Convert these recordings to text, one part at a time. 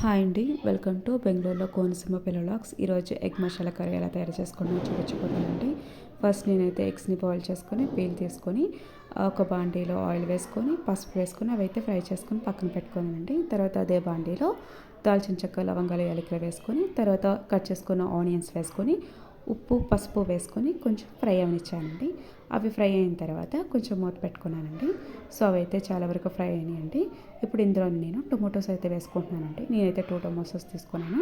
Hi అండి. Welcome to బెంగళూరులో కోనసీమ పిల్లలాక్స్ ఈరోజు ఎగ్ మసాలా కర్రీ ఎలా తయారు చేసుకున్నా చూపించబోతున్నానండి. ఫస్ట్ నేనైతే ఎగ్స్ని బాయిల్ చేసుకొని పీల్ తీసుకొని ఒక బాండీలో ఆయిల్ వేసుకొని పసుపు వేసుకొని అవి అయితే ఫ్రై చేసుకొని పక్కన పెట్టుకోనండి తర్వాత అదే బాండీలో దాల్చిన చెక్క లవంగాలు యాలకులు వేసుకొని తర్వాత కట్ చేసుకున్న ఆనియన్స్ వేసుకొని ఉప్పు పసుపు వేసుకొని కొంచెం ఫ్రై అవనిచ్చానండి. అవి ఫ్రై అయిన తర్వాత కొంచెం మూత పెట్టుకున్నానండి. సో అవైతే అయితే చాలా వరకు ఫ్రై అయినాయండి. ఇప్పుడు ఇందులో నేను టొమాటోస్ అయితే వేసుకుంటున్నానండి. నేనైతే టూ టొమాటోస్ తీసుకున్నాను.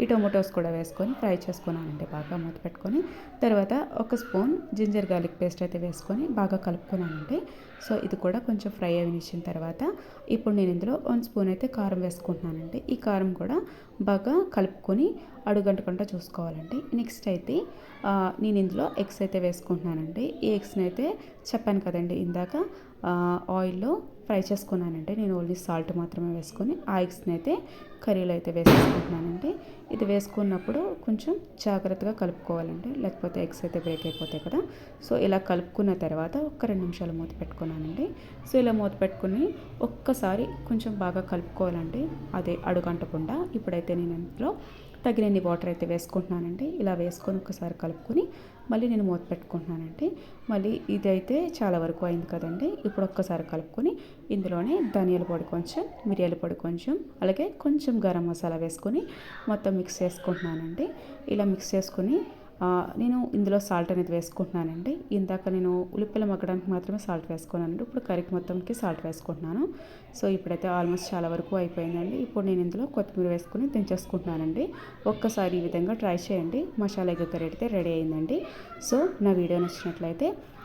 ఈ టొమాటోస్ కూడా వేసుకొని ఫ్రై చేసుకున్నానండి. బాగా మూత పెట్టుకొని తర్వాత ఒక స్పూన్ జింజర్ గార్లిక్ పేస్ట్ అయితే వేసుకొని బాగా కలుపుకున్నానండి. సో ఇది కూడా కొంచెం ఫ్రై అవినిచ్చిన తర్వాత ఇప్పుడు నేను ఇందులో వన్ స్పూన్ అయితే కారం వేసుకుంటున్నానండి. ఈ కారం కూడా బాగా కలుపుకొని అడుగంటకుండా చూసుకోవాలండి. నెక్స్ట్ అయితే నేను ఇందులో ఎగ్స్ అయితే వేసుకుంటున్నానండి. ఈ ఎగ్స్ని అయితే చెప్పాను కదండి ఇందాక. ఆయిల్లో ఫ్రై చేసుకున్నానంటే నేను ఓన్లీ సాల్ట్ మాత్రమే వేసుకొని ఆ ఎగ్స్ని అయితే కర్రీలో అయితే వేసుకుంటున్నానండి ఇది వేసుకున్నప్పుడు కొంచెం జాగ్రత్తగా కలుపుకోవాలండి. లేకపోతే ఎగ్స్ అయితే బ్రేక్ అయిపోతాయి కదా. సో ఇలా కలుపుకున్న తర్వాత ఒక్క రెండు నిమిషాలు మూత పెట్టుకున్నానండి. సో ఇలా మూత పెట్టుకుని ఒక్కసారి కొంచెం బాగా కలుపుకోవాలండి. అదే అడుగంటకుండా. ఇప్పుడైతే నేను ఇంట్లో తగినన్ని వాటర్ అయితే వేసుకుంటున్నానండి. ఇలా వేసుకొని ఒకసారి కలుపుకొని మళ్ళీ నేను మూత పెట్టుకుంటున్నానండి. మళ్ళీ ఇదైతే చాలా వరకు అయింది కదండి. ఇప్పుడు ఒక్కసారి కలుపుకొని ఇందులోనే ధనియాల పొడి కొంచెం మిరియాల పొడి కొంచెం అలాగే కొంచెం గరం మసాలా వేసుకొని మొత్తం మిక్స్ చేసుకుంటున్నానండి. ఇలా మిక్స్ చేసుకొని నేను ఇందులో సాల్ట్ అనేది వేసుకుంటున్నానండి. ఇందాక నేను ఉల్లిపాయలు మగ్గడానికి మాత్రమే సాల్ట్ వేసుకున్నానండి. ఇప్పుడు కర్రీకి మొత్తంకి సాల్ట్ వేసుకుంటున్నాను. సో ఇప్పుడైతే ఆల్మోస్ట్ చాలా వరకు అయిపోయిందండి. ఇప్పుడు నేను ఇందులో కొత్తిమీర వేసుకుని దించేసుకుంటున్నానండి. ఒక్కసారి ఈ విధంగా ట్రై చేయండి. మసాలా ఎగ్ కర్రీ అయితే రెడీ అయిందండి. సో నా వీడియో నచ్చినట్లయితే